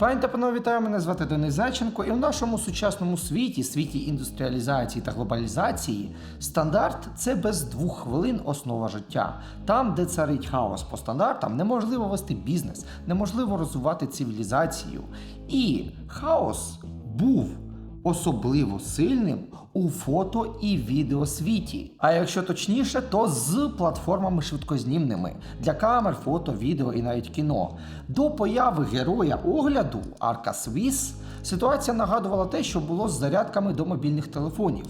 Пані та панове, вітаю, мене звати Денис Зайченко, і в нашому сучасному світі, світі індустріалізації та глобалізації, стандарт це без двох хвилин основа життя. Там, де царить хаос по стандартам, неможливо вести бізнес, неможливо розвивати цивілізацію. І хаос був особливо сильним у фото і відеосвіті. А якщо точніше, то з платформами швидкознімними для камер, фото, відео і навіть кіно. До появи героя огляду Арка Свіс ситуація нагадувала те, що було з зарядками до мобільних телефонів.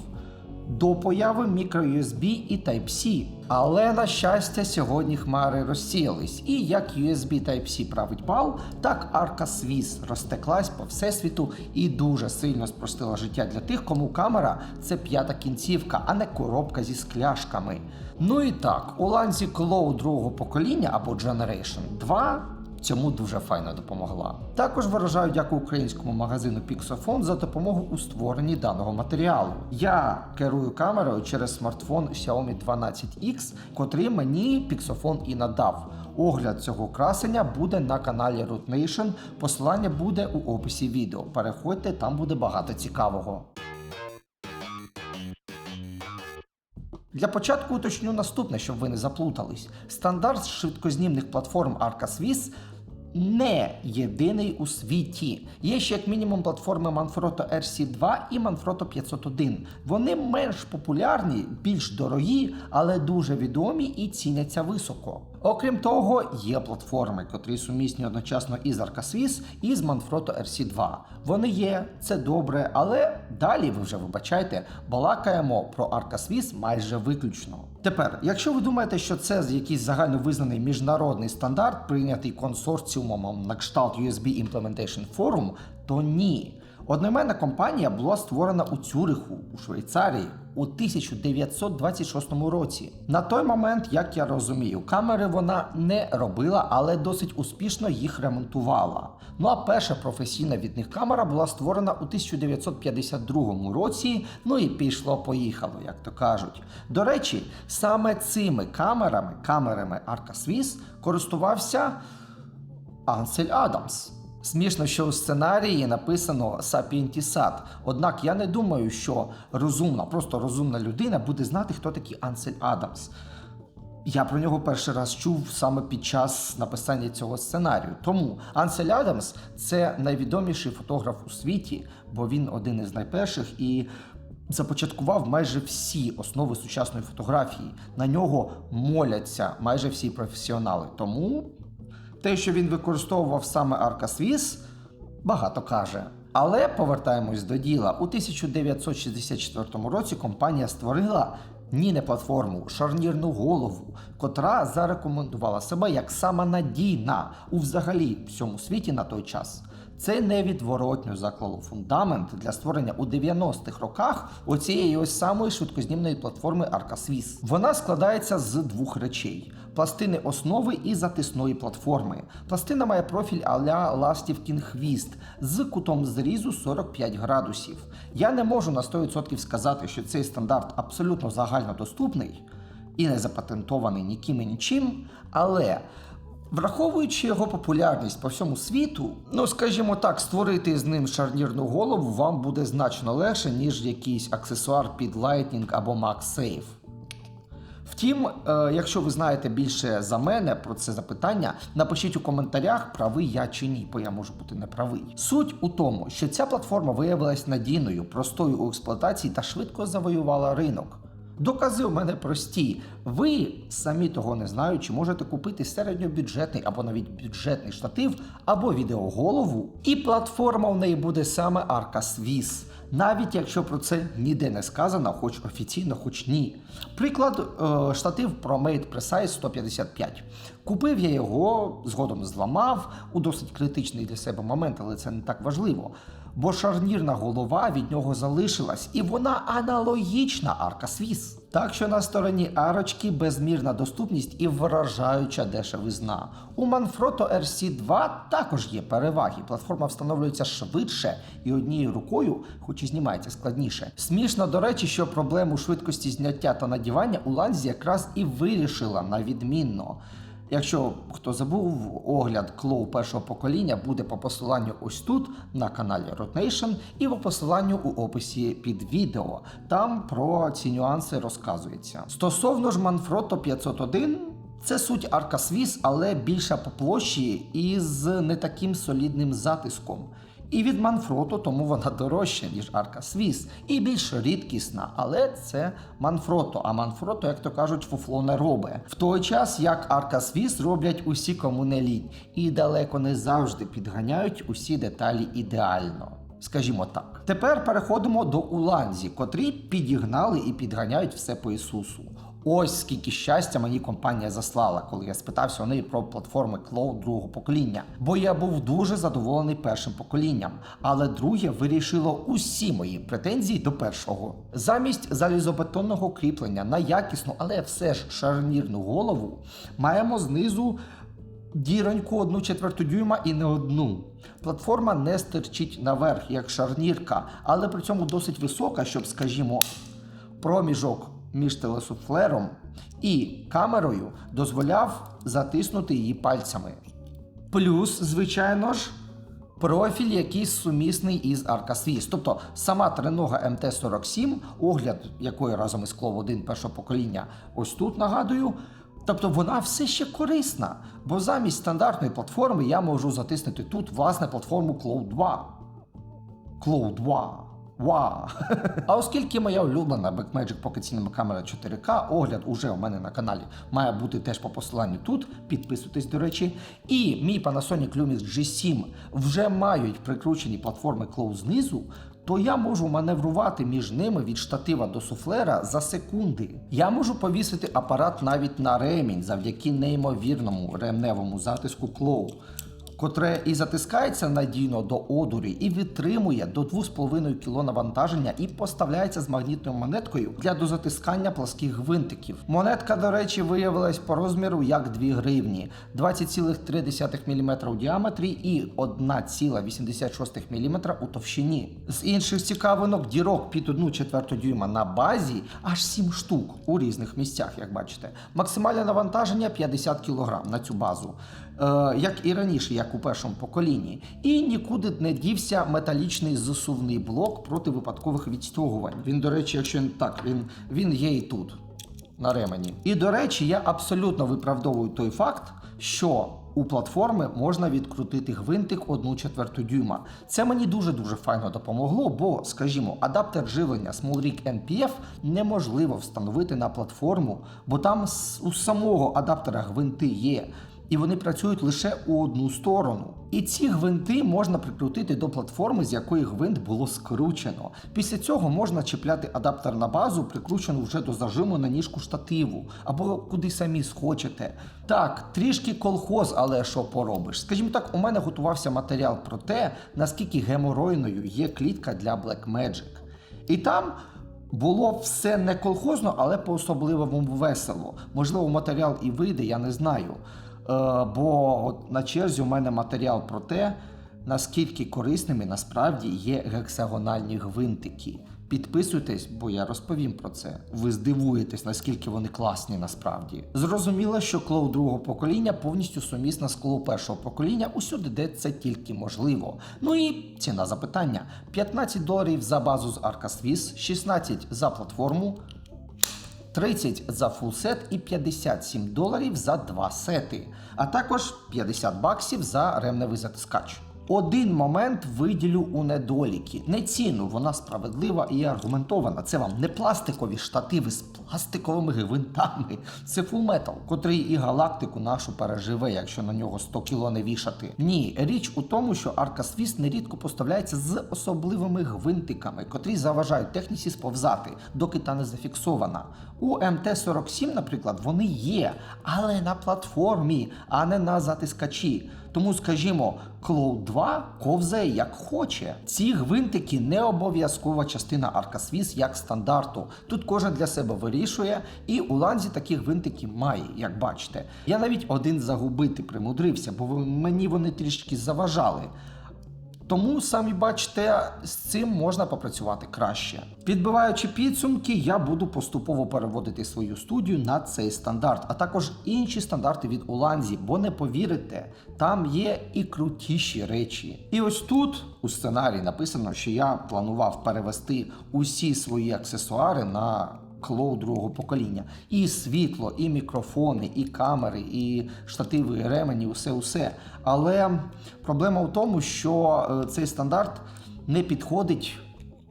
До появи microUSB і Type-C. Але на щастя, сьогодні хмари розсіялись, і як USB Type-C править бал, так Arca Swiss розтеклась по всесвіту і дуже сильно спростила життя для тих, кому камера це п'ята кінцівка, а не коробка зі скляшками. Ну і так, у ланзі Cloud другого покоління або Generation 2 Цьому дуже файно допомогла. Також виражаю дяку українському магазину Pixofon за допомогу у створенні даного матеріалу. Я керую камерою через смартфон Xiaomi 12X, котрий мені Pixofon і надав. Огляд цього красення буде на каналі Root Nation. Посилання буде у описі відео. Переходьте, там буде багато цікавого. Для початку уточню наступне, щоб ви не заплутались. Стандарт швидкознімних платформ Arcaswiss не єдиний у світі. Є ще як мінімум платформи Manfrotto RC2 і Manfrotto 501. Вони менш популярні, більш дорогі, але дуже відомі і ціняться високо. Окрім того, є платформи, котрі сумісні одночасно із Swiss і з Manfrotto RC2. Вони є, це добре, але далі ви вже вибачайте, балакаємо про Swiss майже виключно. Тепер, якщо ви думаєте, що це якийсь загальновизнаний міжнародний стандарт, прийнятий консорціумом на кшталт USB Implementation Forum, то ні. Одноіменна компанія була створена у Цюриху, у Швейцарії, у 1926 році. На той момент, як я розумію, камери вона не робила, але досить успішно їх ремонтувала. Ну а перша професійна від них камера була створена у 1952 році. Ну і пішло-поїхало, як то кажуть. До речі, саме цими камерами, камерами Arca Swiss, користувався Ансель Адамс. Смішно, що у сценарії написано Сапієнтісат. Однак я не думаю, що розумна, просто розумна людина буде знати, хто такий Ансель Адамс. Я про нього перший раз чув саме під час написання цього сценарію. Тому Ансель Адамс це найвідоміший фотограф у світі, бо він один із найперших і започаткував майже всі основи сучасної фотографії. На нього моляться майже всі професіонали. Тому те, що він використовував саме Аркасвіс, багато каже. Але повертаємось до діла. У 1964 році компанія створила ніне платформу, шарнірну голову, котра зарекомендувала себе як сама надійна у взагалі всьому світі на той час. Це невідворотньо заклало фундамент для створення у 90-х роках оцієї ось самої швидкознімної платформи Swiss. Вона складається з двох речей: пластини основи і затисної платформи. Пластина має профіль а-ля ластівкін хвіст з кутом зрізу 45 градусів. Я не можу на 100% сказати, що цей стандарт абсолютно загальнодоступний і не запатентований ніким і нічим, але. Враховуючи його популярність по всьому світу, ну скажімо так, створити з ним шарнірну голову вам буде значно легше, ніж якийсь аксесуар під Lightning або MagSafe. Втім, е, якщо ви знаєте більше за мене про це запитання, напишіть у коментарях, правий я чи ні, бо я можу бути неправий. Суть у тому, що ця платформа виявилась надійною, простою у експлуатації та швидко завоювала ринок. Докази у мене прості. Ви, самі того не знаючи, можете купити середньобюджетний або навіть бюджетний штатив або відеоголову, і платформа в неї буде саме Arca Swiss. Навіть якщо про це ніде не сказано, хоч офіційно, хоч ні. Приклад, е, штатив ProMate Precise 155. Купив я його, згодом зламав у досить критичний для себе момент, але це не так важливо. Бо шарнірна голова від нього залишилась, і вона аналогічна Arca Swiss. Так що на стороні арочки безмірна доступність і вражаюча дешевизна. У Manfrotto RC2 також є переваги. Платформа встановлюється швидше і однією рукою, хоч і знімається складніше. Смішно, до речі, що проблему швидкості зняття та надівання у ланзі якраз і вирішила на відмінно. Якщо хто забув, огляд клоу першого покоління буде по посиланню ось тут на каналі Rotation і по посиланню у описі під відео. Там про ці нюанси розказується. Стосовно ж Manfrotto 501, це суть Арка Свіс, але більша по площі і з не таким солідним затиском. І від Манфроту, тому вона дорожча, ніж Арка Свіс, і більш рідкісна, але це Манфрото. А Манфрото, як то кажуть, фуфло не робить. В той час, як Арка Свіс роблять усі, кому не лінь, і далеко не завжди підганяють усі деталі ідеально. Скажімо так. Тепер переходимо до Уланзі, котрі підігнали і підганяють все по Ісусу. Ось скільки щастя мені компанія заслала, коли я спитався у неї про платформи Cloud другого покоління. Бо я був дуже задоволений першим поколінням, але друге вирішило усі мої претензії до першого. Замість залізобетонного кріплення на якісну, але все ж шарнірну голову маємо знизу діроньку одну четверту дюйма і не одну. Платформа не стирчить наверх, як шарнірка, але при цьому досить висока, щоб, скажімо, проміжок між телесуфлером і камерою дозволяв затиснути її пальцями. Плюс, звичайно ж, профіль якийсь сумісний із Arca Тобто сама тренога МТ-47, огляд якої разом із Клов 1 першого покоління, ось тут нагадую. Тобто вона все ще корисна, бо замість стандартної платформи я можу затиснути тут власне платформу Cloud 2. Cloud 2. Вау! А оскільки моя улюблена Blackmagic Pocket Cinema камера 4К, огляд уже у мене на каналі має бути теж по посиланню тут. Підписуйтесь, до речі. І мій Panasonic Lumix G7 вже мають прикручені платформи Close знизу. То я можу маневрувати між ними від штатива до суфлера за секунди. Я можу повісити апарат навіть на ремінь завдяки неймовірному ремневому затиску Клоу котре і затискається надійно до одурі, і витримує до 2,5 кг навантаження і поставляється з магнітною монеткою для дозатискання пласких гвинтиків. Монетка, до речі, виявилась по розміру як 2 гривні, 20,3 мм у діаметрі і 1,86 мм у товщині. З інших цікавинок дірок під 1 четверту дюйма на базі аж 7 штук у різних місцях, як бачите. Максимальне навантаження 50 кг на цю базу. Е, як і раніше, як у першому поколінні, і нікуди не дівся металічний засувний блок проти випадкових відстягувань. Він, до речі, якщо так, він, він є і тут, на ремені. І до речі, я абсолютно виправдовую той факт, що у платформи можна відкрутити гвинтик 1 четверту дюйма. Це мені дуже-дуже файно допомогло, бо, скажімо, адаптер живлення SmallRig NPF неможливо встановити на платформу, бо там у самого адаптера гвинти є і вони працюють лише у одну сторону. І ці гвинти можна прикрутити до платформи, з якої гвинт було скручено. Після цього можна чіпляти адаптер на базу, прикручену вже до зажиму на ніжку штативу, або куди самі схочете. Так, трішки колхоз, але що поробиш? Скажімо так, у мене готувався матеріал про те, наскільки геморойною є клітка для Blackmagic. І там було все не колхозно, але по-особливому весело. Можливо, матеріал і вийде, я не знаю. Е, бо от на черзі у мене матеріал про те, наскільки корисними насправді є гексагональні гвинтики. Підписуйтесь, бо я розповім про це. Ви здивуєтесь, наскільки вони класні насправді. Зрозуміло, що клоу другого покоління повністю сумісна з клоу першого покоління усюди, де це тільки можливо. Ну і ціна запитання: 15 доларів за базу з Arca Swiss, 16 за платформу. 30 за фул сет і 57 доларів за два сети, а також 50 баксів за ремневий затискач. Один момент виділю у недоліки. Не ціну, вона справедлива і аргументована. Це вам не пластикові штативи з пластиковими гвинтами. Це фулметал, котрий і галактику нашу переживе, якщо на нього 100 кіло не вішати. Ні, річ у тому, що Арка Свіс нерідко поставляється з особливими гвинтиками, котрі заважають техніці сповзати, доки та не зафіксована. У МТ-47, наприклад, вони є, але на платформі, а не на затискачі. Тому, скажімо, Cloud 2 ковзає як хоче. Ці гвинтики не обов'язкова частина аркасвіс як стандарту. Тут кожен для себе вирішує, і у ланзі такі гвинтики має, як бачите. Я навіть один загубити примудрився, бо мені вони трішки заважали. Тому самі бачите, з цим можна попрацювати краще. Підбиваючи підсумки, я буду поступово переводити свою студію на цей стандарт, а також інші стандарти від Уланзі, бо не повірите, там є і крутіші речі. І ось тут у сценарії написано, що я планував перевести усі свої аксесуари на Клоу другого покоління. І світло, і мікрофони, і камери, і штативи, і ремені, усе усе. Але проблема в тому, що е, цей стандарт не підходить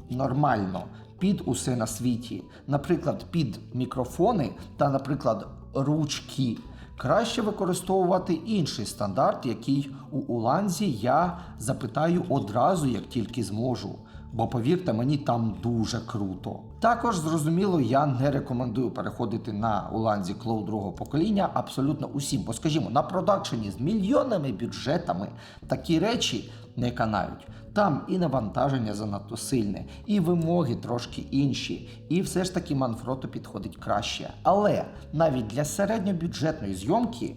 нормально під усе на світі. Наприклад, під мікрофони та, наприклад, ручки. Краще використовувати інший стандарт, який у Уланзі я запитаю одразу, як тільки зможу. Бо повірте, мені там дуже круто. Також зрозуміло, я не рекомендую переходити на Уланзі Cloud другого покоління абсолютно усім. Бо скажімо, на продакшені з мільйонними бюджетами такі речі не канають. Там і навантаження занадто сильне, і вимоги трошки інші. І все ж таки Манфрото підходить краще. Але навіть для середньобюджетної зйомки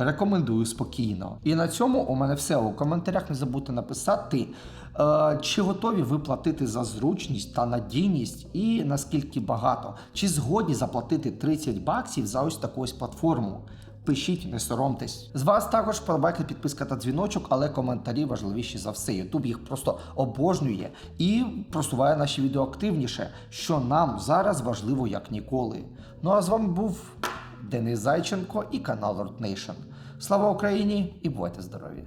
Рекомендую спокійно. І на цьому у мене все. У коментарях не забудьте написати, е, чи готові ви платити за зручність та надійність, і наскільки багато. Чи згодні заплатити 30 баксів за ось таку ось платформу. Пишіть, не соромтесь. З вас також вподобайка, підписка та дзвіночок, але коментарі важливіші за все. Ютуб їх просто обожнює і просуває наші відео активніше, що нам зараз важливо як ніколи. Ну а з вами був Денис Зайченко і канал Nation. Слава Україні і бувайте здорові!